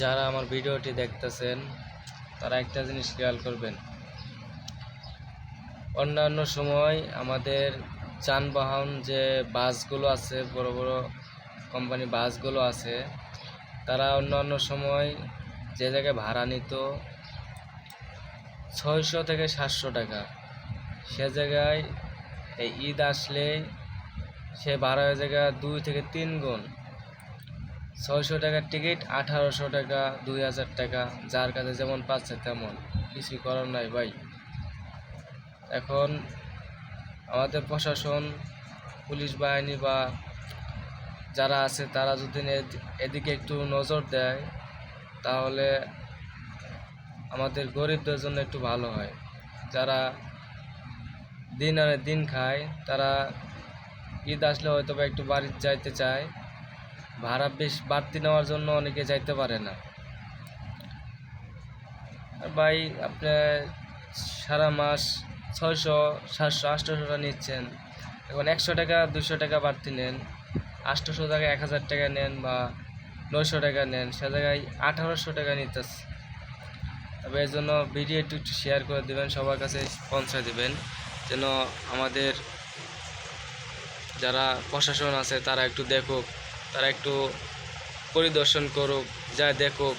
যারা আমার ভিডিওটি দেখতেছেন, তারা একটা জিনিস খেয়াল করবেন। অন্যান্য সময় আমাদের যানবাহন যে বাসগুলো আছে, বড় বড় কোম্পানি বাসগুলো আছে, তারা অন্যান্য সময় যে জায়গায় ভাড়া নিত, ছয়শো থেকে সাতশো টাকা। সে জায়গায় এই ঈদ আসলে সে ভাড়া জায়গা দুই থেকে তিন গুণ। ছয়শো টাকার টিকিট, আঠারোশো টাকা, দুই হাজার টাকা, যার কাছে যেমন পাচ্ছে তেমন। কিছু করার নাই ভাই। এখন আমাদের প্রশাসন, পুলিশ বাহিনী বা যারা আছে, তারা যদি এদ- এদিকে একটু নজর দেয়, তাহলে আমাদের গরিবদের জন্য একটু ভালো হয়। যারা দিন আনে দিন খায়, তারা ঈদ আসলে হয়তো বা একটু বাড়ি যাইতে চায়। ভাড়া বেশ বাড়তি নেওয়ার জন্য অনেকে যাইতে পারে না। ভাই, আপনি সারা মাস ছয়শো, সাতশো আটশোশো টাকা নিচ্ছেন। এখন একশো টাকা দুশো টাকা বাড়তি নেন। আটশোশো টাকা এক হাজার টাকা নেন বা নয়শো টাকা নেন, সে জায়গায় আঠারোশো টাকা নিতেছে। তবে এই জন্য ভিডিও একটু একটু শেয়ার করে দেবেন, সবার কাছে পৌঁছায় দেবেন, যেন আমাদের যারা প্রশাসন আছে তারা একটু দেখুক। তারা একটু পরিদর্শন করুক যা দেখুক।